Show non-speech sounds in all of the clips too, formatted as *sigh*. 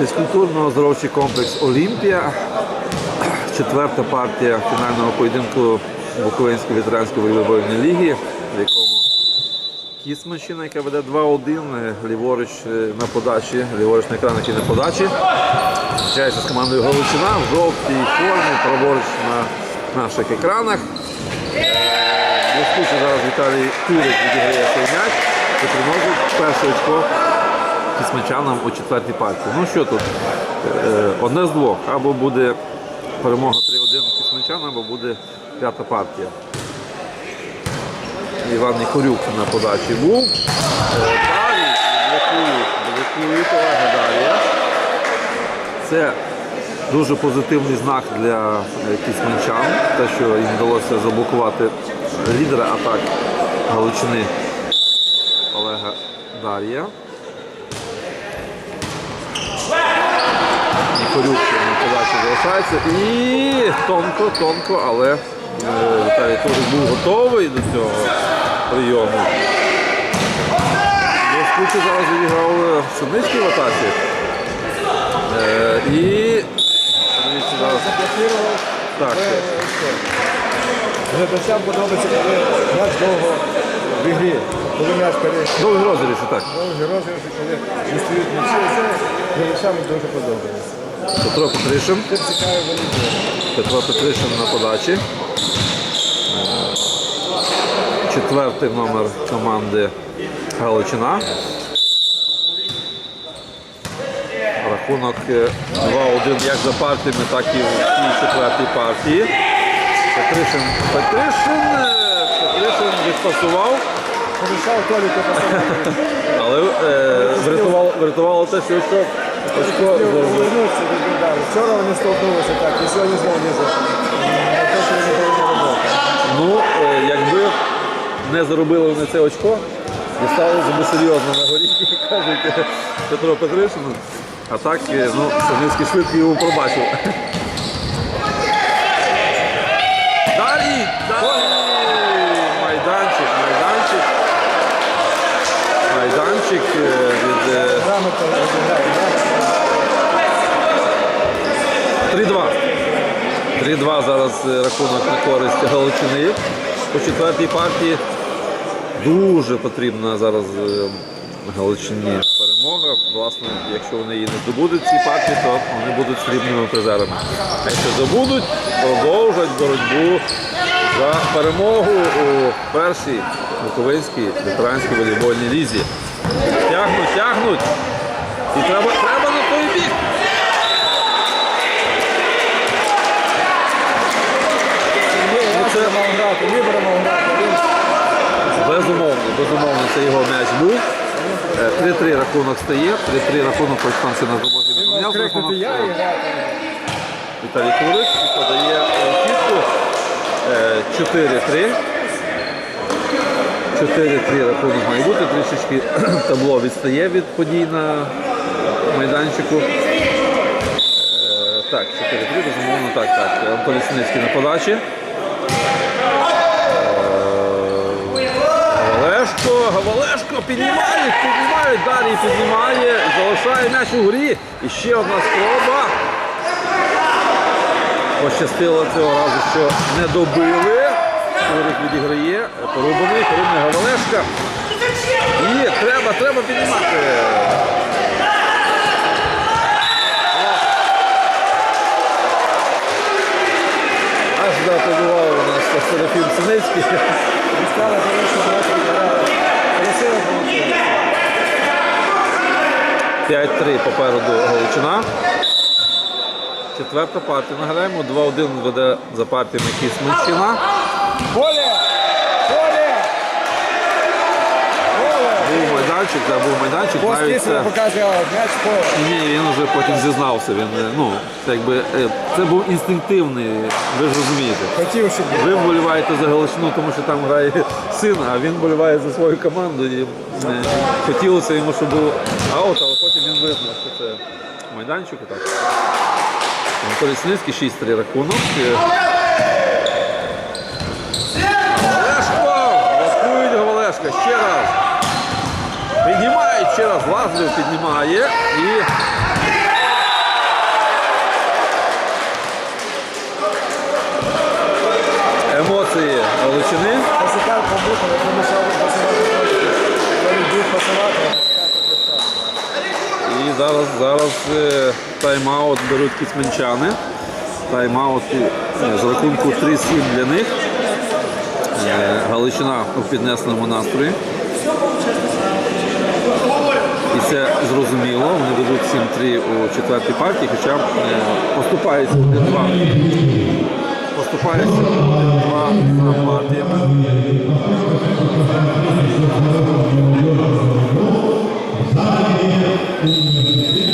Фізкультурно-оздоровчий комплекс Олімпія. Четверта партія фінального поєдинку Буковинської ветеранської волейбольної ліги, в якому Кісманщина, яка веде 2-1, е, ліворуч е, на подачі, ліворуч на екранах і на подачі. Зустрічається з командою Галичина в жовтій формі, праворуч на наших екранах. Блискуче зараз Віталій Турик відіграє цей м'яч і приносить перше очко кісмачанам у четвертій партії. Ну що тут? Е, Одне з двох. Або буде перемога 3-1 кісмачан, або буде п'ята партія. Іван Нікорюк на подачі був. Е, Далі блокують, блокують Олега Це дуже позитивний знак для е, кісманчан, те, що їм вдалося заблокувати лідера атак Галичини Олега Дар'я. Нікорюк на залишається. І тонко, тонко, але е, Віталій Турик був готовий до цього прийому. Блискуче зараз відіграв Сидницький в атаці. Е, і дивіться зараз. Так, Глядачам подобається, коли м'яч довго в ігрі. Коли м'яч пере... довгий розіграш, так. довгі розіграші, коли не стоїть м'ячі, це глядачам дуже подобається. Петро Петришин. Петро Петришин на подачі. Е, Четвертий номер команди Галичина. Рахунок е, 2-1 як за партіями, так і в цій четвертій партії. Петришин, Петришин, е, Петришин відпасував, але е, врятувало, врятувало те, що до удару. Вчора вони столкнулися так, і сьогодні знову не. Ну, е, якби не заробили вони це очко, дісталося би серйозно на горі, *laughs* кажуть е, Петро Петришину. А так, е, ну, Савницький швидко його пробачив. Далі! Майданчик, майданчик. Майданчик від 3-2. 3-2 зараз е, рахунок на користь Галичини. По четвертій партії дуже потрібна зараз е, Галичині перемога. Власне, якщо вони її не здобудуть цій партії, то вони будуть срібними призерами. А якщо здобудуть, продовжать боротьбу за перемогу у першій Буковинській ветеранській волейбольній лізі. Тягнуть, тягнуть. І треба, треба на той бік. Мав грати, мав грати. Безумовно, безумовно, це його м'яч був. Е, 3-3 рахунок стає, 3-3 рахунок, хоч там це на роботі не поміняв. Віталій Турик і подає сітку. Е, 4-3. 4-3 рахунок має бути, трішечки *clears throat* табло відстає від подій на майданчику. Е, Так, 4-3, безумовно, так, так. Антон Лісницький на подачі. Е, Гавалешко, Піднімають, піднімають, далі піднімає, залишає м'яч у грі. І ще одна спроба. Пощастило цього разу, що не добили. Турик відіграє, порубаний, порубний Гавалешка. І треба, треба піднімати. Аж зааплодував у нас Серафім Синицький. Стала хороша 5-3 попереду Галичина. Четверта партія. Нагадаємо, 2-1 веде за партіями Кісманщина. Поле! Майданчик, да, був майданчик. Пост Навіть це, показує м'яч ні, він вже потім зізнався. Він, е, ну, це, якби, е, це був інстинктивний, ви ж розумієте. Хотів, щоб Ви вболіваєте за Галичину, тому що там грає син, а він вболіває за свою команду. І, е, хотілося йому, щоб був аут, але потім він визнав, що це майданчик. Так. Анатолій Синицький, 6-3 рахунок. Ще раз. Піднімає ще раз, Лазарів піднімає і. Емоції Олечини. І зараз зараз е, тайм-аут беруть кісменчани. Тайм-аут е, з рахунку 3-7 для них. Е, Галичина у піднесеному настрої. І це зрозуміло. Вони ведуть 7-3 у четвертій партії, хоча е, поступаються 1-2. Поступаються 1-2 за партіями. Петро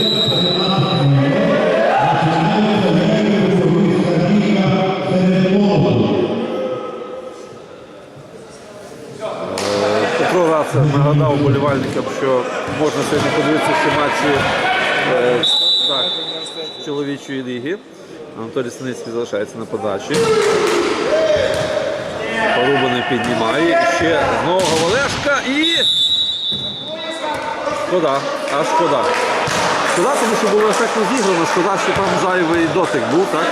Рацев нагадав вболівальникам, що можна сьогодні подивитися всі матчі е, так, чоловічої ліги. Анатолій Синицький залишається на подачі. Порубаний піднімає. Ще знову Говалешка і. Шкода, аж шкода. Шкода, тому що було ефектно зіграно, шкода, що там зайвий дотик був, так?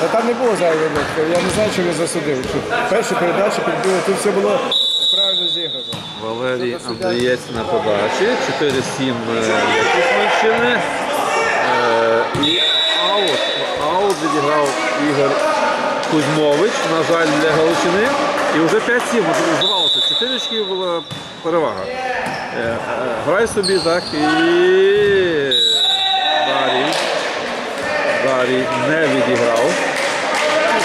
Та там не було зайвої лодки. Я не знаю, чи він засудив. Що перші передачі тут все було. Валерій Андрієць на подачі. 4-7 е, для Кузьминщини. Е, І аут. Аут відіграв Ігор Кузьмович, на жаль, для Галичини. І вже 5-7. От Здавалося, 4 очки була перевага. Е, е, Грай собі, так, і Дарій. Дарій не відіграв.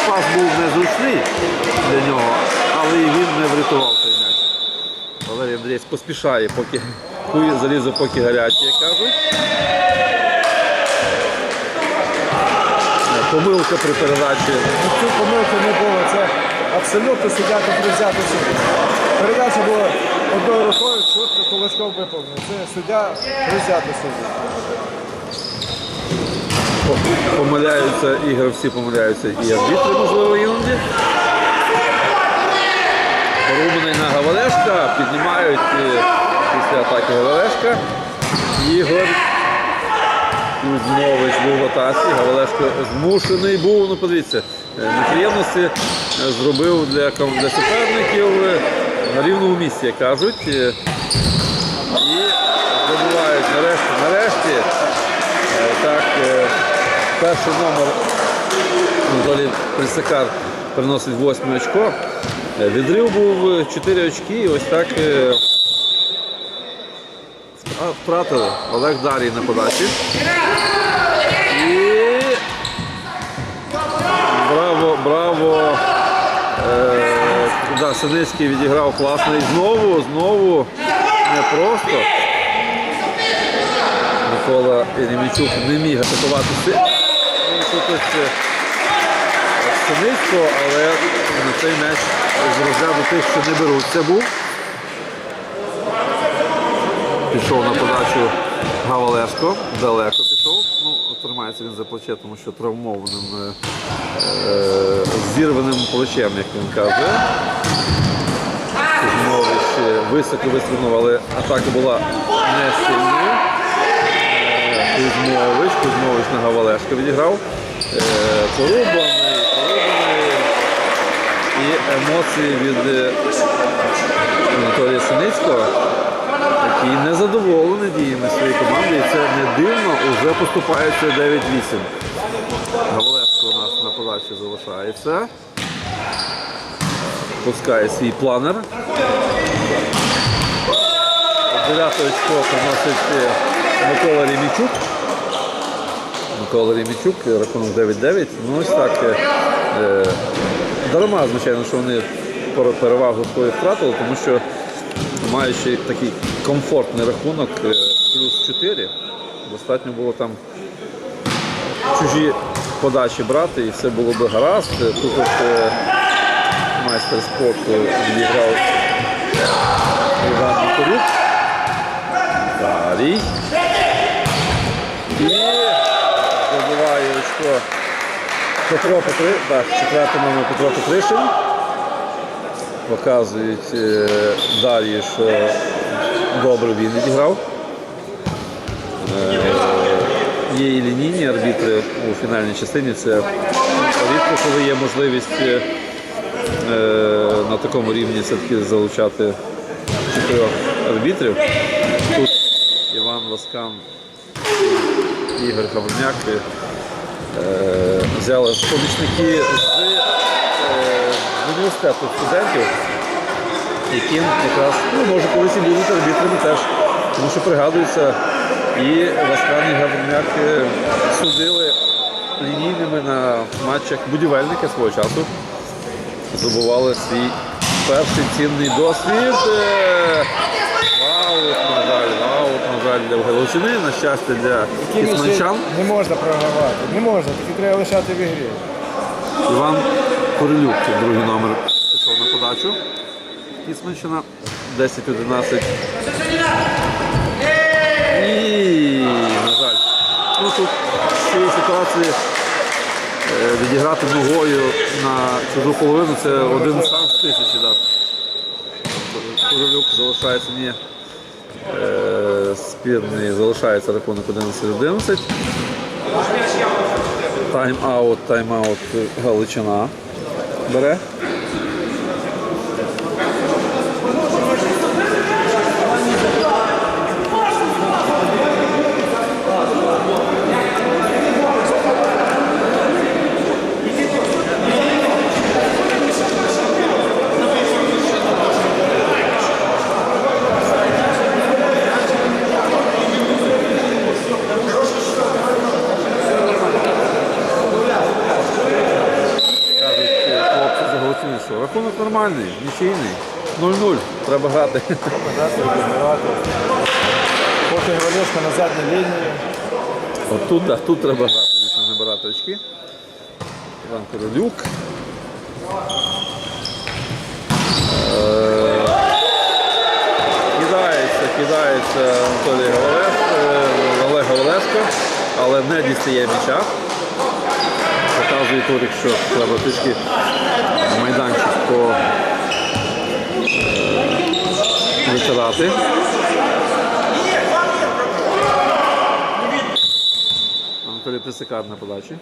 Пас був незручний для нього, але він не врятував м'яч. Поспішає, поки кує залізо, поки гаряче, як кажуть. Е, Помилка при передачі. Ну, Цю помилку не було. Це абсолютно суддя тут взяти суд. Передача була одною рукою, швидко кулачком виповнений. Це суддя взяти суддя. Помиляються ігри, всі помиляються і арбітри, можливо, іноді. Порубаний на Гавалешка, піднімають е, після атаки Гавалешка. Ігор Кузьмович був в атаці, Гавалешко змушений був, ну подивіться, е, неприємності е, зробив для, для суперників на рівному місці, як кажуть. І забувають нарешті, нарешті Так, перший номер Анатолій Присакар приносить восьме очко. Е, Відрив був 4 очки, і ось так е, втратили Олег Дарій на подачі. І браво, браво. Е, да, Синицький відіграв класно. І знову, знову не просто. Микола Єремійчук не міг атакувати Си- ну, тут ось, е, Синицького, але цей м'яч з розряду тих, що не беруть. Це був. Пішов на подачу Гавалешко, далеко пішов. Ну, тримається він за плече, тому що травмованим е, е, зірваним плечем, як він каже. Кузьмович е, високо вистрибнув, але атака була не сильною. Е, Кузьмович, Кузьмович на Гавалешка відіграв. І емоції від е, Анатолія Синицького, який не задоволений діями своєї команди. І це не дивно, вже поступається 9-8. Гавалешко у нас на подачі залишається. Пускає свій планер. Дев'яте очко приносить е, Микола Рімічук. Микола Рімічук, рахунок 9-9. Ну ось так. Дарма, звичайно, що вони перевагу свою втратили, тому що маючи такий комфортний рахунок е, плюс 4, достатньо було там чужі подачі брати і все було би гаразд. Е, Тут от, е, майстер спорту відіграв Іван Макарюк. Дарій. І забиває очко Петро Петри, так, четвертий номер Петро Петришин. Показують е, Дар'ї, що добре він відіграв. Е, Є і лінійні арбітри у фінальній частині. Це рідко, коли є можливість е, на такому рівні все-таки залучати чотирьох арбітрів. Тут Васкан і Ігор Гаврняк е, взяли помічники з е, університету студентів, яким якраз, ну, може, колись і будуть арбітрами теж, тому що пригадується, і Васкан і Гаврняк е, судили лінійними на матчах будівельника свого часу здобували свій перший цінний досвід. Аут, на жаль, аут, на жаль, для Галичини, на щастя для кісманчан. не можна програвати. Не можна, тільки треба лишати в ігрі. Іван Королюк, другий номер, пішов на подачу. Кісманщина 10-11. І, на жаль, ну тут в цій ситуації е, відіграти ногою на чужу половину це один сам з тисячі. Да. Королюк залишається не спірний, залишається рахунок 11-11. Тайм-аут, тайм-аут Галичина бере. Кажуть е, хлопці з Галичини, що рахунок нормальний, нічийний. 0-0, треба грати. Подати, відбивати. Поки Гвалюшка на задній лінії. От тут, так, тут треба грати, звісно, набирати очки. Іван Королюк. Е, Кидається, кидається Анатолій е, Олег Галалешко, але не дістає м'яча. Показує Турик, що треба трішки майданчик по е, витирати. Анатолій Присикар на подачі.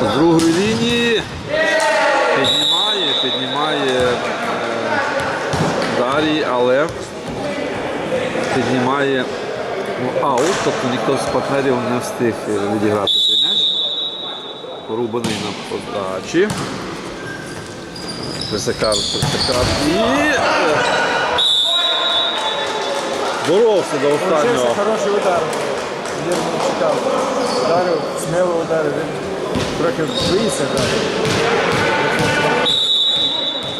З другої лінії піднімає, піднімає е, Дарій, але піднімає ну, аут, тобто ніхто з партнерів не встиг відіграти Порубаний на подачі. Присикар, Присикар і е, боровся до останнього. хороший удар. Не чекав. Ударив, сміло ударив. Він трохи боїться.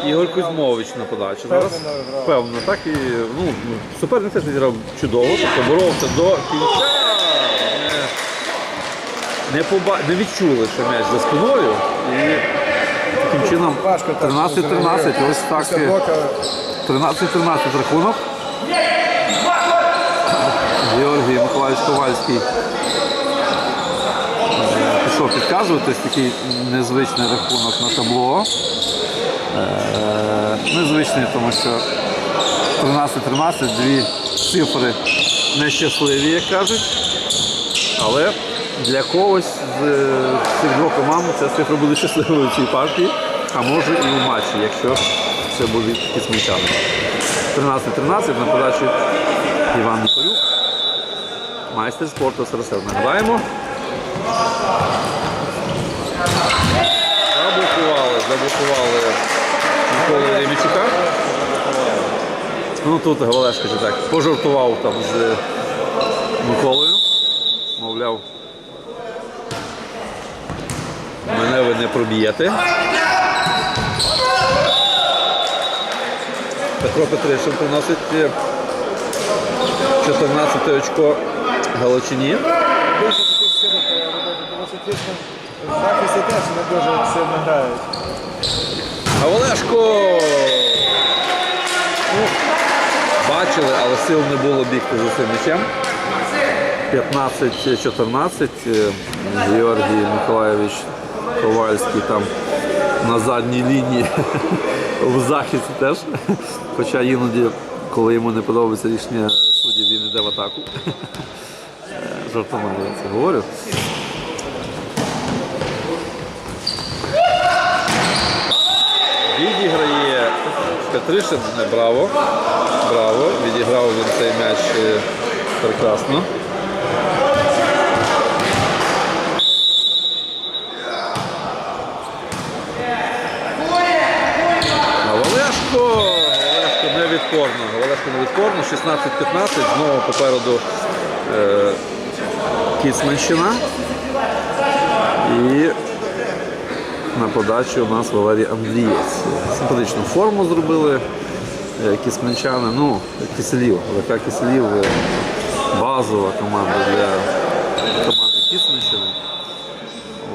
Ігор Кузьмович на подачі зараз. Певно, так і ну, суперник теж відіграв чудово, тобто боровся до кінця. Не, поба... не відчули, що м'яч за спиною. І таким чином 13-13, ось так. 13-13 рахунок. Георгій Миколаївич Ковальський пішов підказувати такий незвичний рахунок на табло. Е, Незвичний, тому що 13-13, дві цифри нещасливі, як кажуть. Але для когось з е, цих двох команд ця цифра буде щасливою в цій партії, а може і в матчі, якщо це будуть кисмічани. 13-13 на подачі Іван Ніколюк. Майстер спорту СРСР. Нагадаємо. Заблокували, заблокували Миколи Ремічука. Ну тут Галешка так пожартував там з Миколою. Не проб'єте. Петро Петришин приносить е, 14 очко Галичині. захисті. А Олешко! Ну, бачили, але сил не було бігти за цим м'ячем. 15-14. Е, Георгій Миколаєвич Ковальський там на задній лінії в захисті теж. Хоча іноді, коли йому не подобається рішення суддів, він йде в атаку. Жартома я це говорю. Відіграє Петришин, браво. Браво. Відіграв він цей м'яч е, прекрасно. А Олешко, Олешко невідпорно. Олешко невідпорно. 16-15. Знову попереду е, Кіцманщина. І на подачі у нас Валерій Андрієць. Симпатичну форму зробили е, кісменчани. Ну, киселів. ВК Киселів е, базова команда для команди Кісменщини.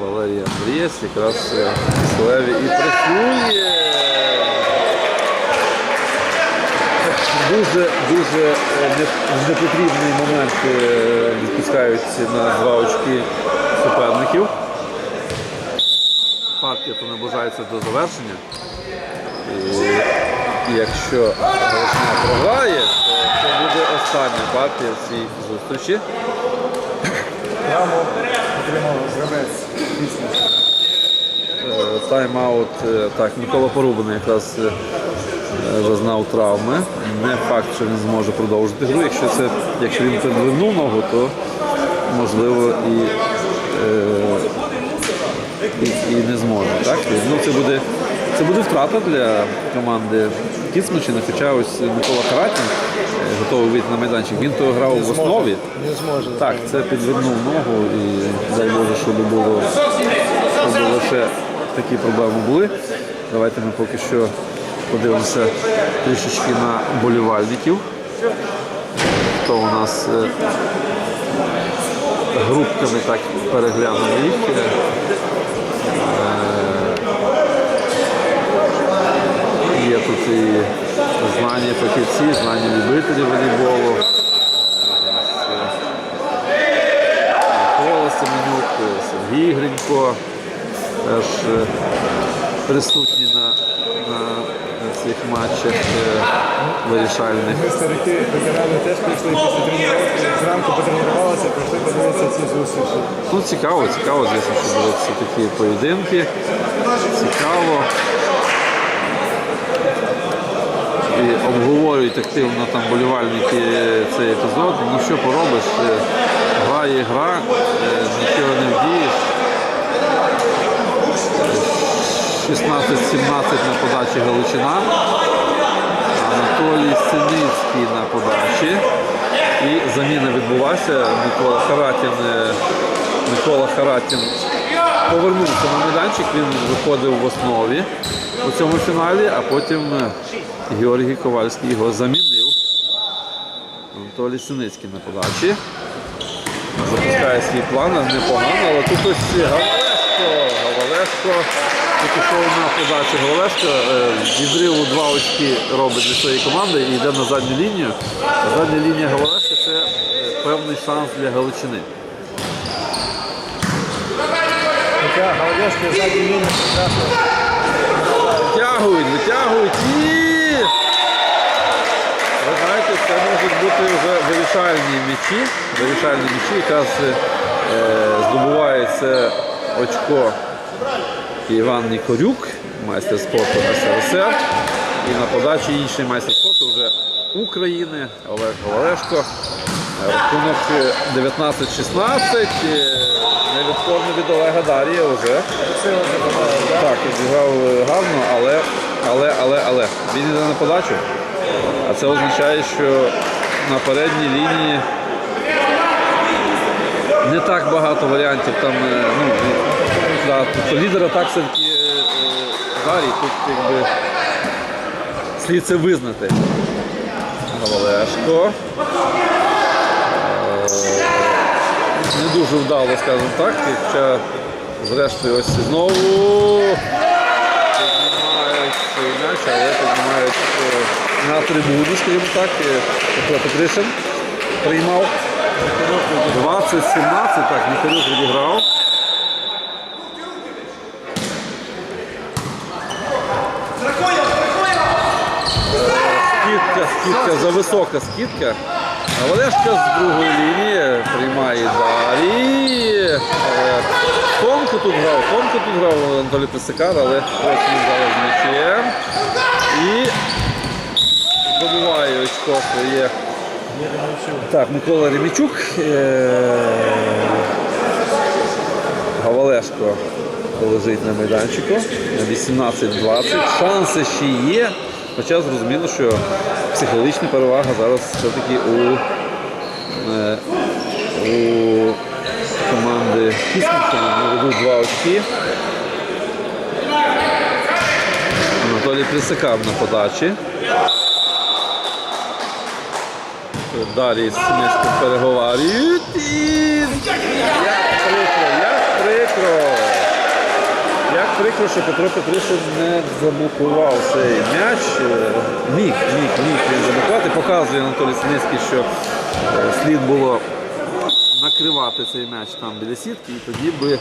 Валерій Андрієць якраз е, Киселеві і працює. Дуже дуже е, непотрібний момент е, відпускають на два очки суперників. Партія то наближається до завершення. І, якщо Галичина програє, то це буде остання партія в цій зустрічі. Прямо отримав гравець. Е, Тайм-аут, так, Микола Порубаний якраз зазнав травми. Не факт, що він зможе продовжити гру. Якщо, це, якщо він підвернув ногу, то можливо і, е, і, і не зможе. Так? І, Ну, це, буде, це буде втрата для команди Кіцмачина, хоча ось Микола Каратін е, готовий вийти на майданчик. Він то грав в основі. Не зможе. Так, це підвернув ногу і дай Боже, щоб було, щоб лише такі проблеми були. Давайте ми поки що подивимося трішечки на болівальників. Хто у нас е, групками так переглянув їх. Е, Є тут і знані фахівці, знані любителі волейболу. Микола Семенюк, Сергій Гринько теж е, присутні на цих матчах е, вирішальних. Ми старики ветерани теж прийшли після тренування. Зранку потренувалися, прийшли подивитися ці зустрічі. Ну, цікаво, цікаво, звісно, що всі такі поєдинки. Цікаво. І обговорюють активно там болівальники цей епізод. Ну що поробиш? Е, Гра є гра, е, нічого не вдієш. 16-17 на подачі Галичина. Анатолій Синицький на подачі. І заміна відбулася. Микола Харатін, е, Микола Харатін повернувся на майданчик, він виходив в основі у цьому фіналі, а потім е, Георгій Ковальський його замінив. Анатолій Синицький на подачі. Запускає свій план, непогано, але тут ось Галалешко. Галалешко пішов на подачу Галалешко. е, Відриву два очки робить для своєї команди і йде на задню лінію. Задня лінія Галалешка це е, певний шанс для Галичини. Задні лінії прекрасно. Витягують, витягують і. Ви знаєте, це можуть бути вже вирішальні м'ячі. Вирішальні м'ячі, якраз е, здобувається очко Іван Нікорюк, майстер спорту СРСР. І на подачі інший майстер спорту вже України Олег Олешко. Рахунок е, 19-16. е, від Олега Дарія вже. Так, зіграв е, гарно, але, але, але, але. Він йде на подачу. А це означає, що на передній лінії не так багато варіантів. Там, е, ну, да, тобто лідер атак все-таки е, е, Гаррі, тут якби слід це визнати. Галалешко. Е, Не дуже вдало, скажімо так, хоча зрештою ось знову піднімають м'яч, але піднімають на трибуну, скажімо так. Петро Петришин приймав. 20-17, так, Міхалюк відіграв. Скидка, зависока скидка. А Олешка з другої лінії приймає далі. Е, Томко тут грав, Томко тут грав Анатолій Писикар, але він зараз м'ячем. І очко своє. Так, Микола Ремічук. Е, Гавалешко лежить на майданчику. 18-20. Шанси ще є. Хоча зрозуміло, що психологічна перевага зараз все-таки у, е, у команди. Вони ведуть два очки. Анатолій Присикав на подачі. Далі з Смішком переговарюють. І як прикро, як прикро. Як прикро, що Петро Петришин не заблокував цей м'яч. Міг, міг, міг він заблокувати. Показує Анатолій Синицький, що е, слід було накривати цей м'яч там біля сітки, і тоді би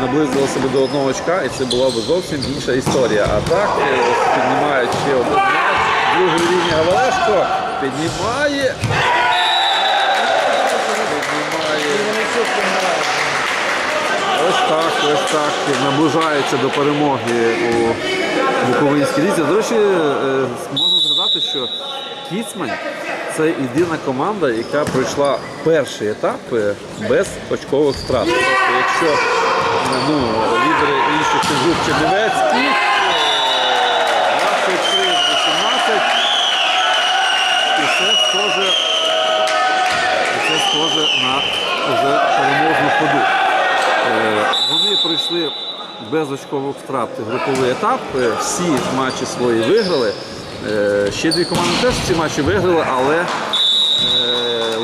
наблизилося б до одного очка, і це була б зовсім інша історія. А так е, піднімають ще один м'яч. Другий Гавалешко піднімає. Піднімає. Ось так, ось так. Наближається до перемоги у Буковинській лізі. До речі, е, можна згадати, що Кіцмань це єдина команда, яка пройшла перший етап е, без очкових втрат. Тобто, якщо е, ну, лідери інших груп Чернівецький, 23 18 і це схоже, і це схоже на вже переможну ходу. Е, Вони пройшли без очкових втрат груповий етап. Е, Всі матчі свої виграли. Е, Ще дві команди теж ці матчі виграли, але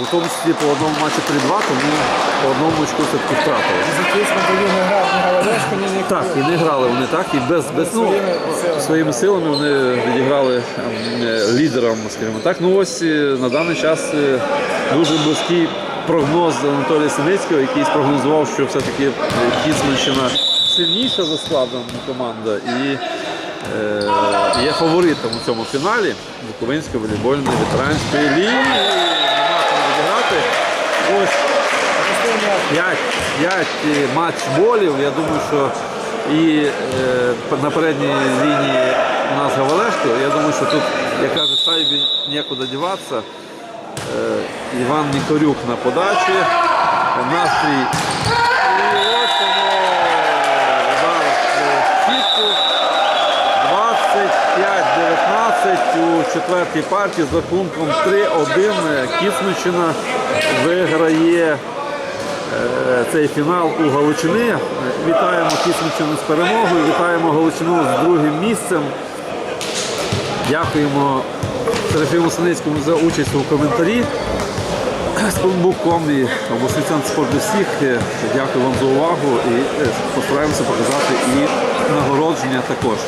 у тому числі по одному матчі 3-2, тому по одному очку все-таки втратили. Звісно, тоді не грав ні Галалешко, ні ніхто. Так, і не грали вони так, і без, без ну, Своїми силами. вони відіграли ем, лідерам, скажімо так. Ну ось на даний час дуже близький прогноз Анатолія Синицького, який спрогнозував, що все-таки е, сильніша за складом команда і е, є фаворитом у цьому фіналі Буковинської волейбольної ветеранської ліги. Ось П'ять, п'ять е, матч-болів. Я думаю, що і е, на передній лінії у нас Гавалешко. Я думаю, що тут, як каже Сайбі, нікуди діватися. Е, Іван Нікорюк на подачі. Настрій. І ось воно. Удар 25-19 у четвертій партії з рахунком 3-1 Кіцманщина виграє е, цей фінал у Галичини. Вітаємо Кіцманщину з перемогою, вітаємо Галичину з другим місцем. Дякуємо Серафіму Синицькому за участь у коментарі. Спонбуком і обласний спорту всіх. Е, Дякую вам за увагу і е, постараємося показати і нагородження також.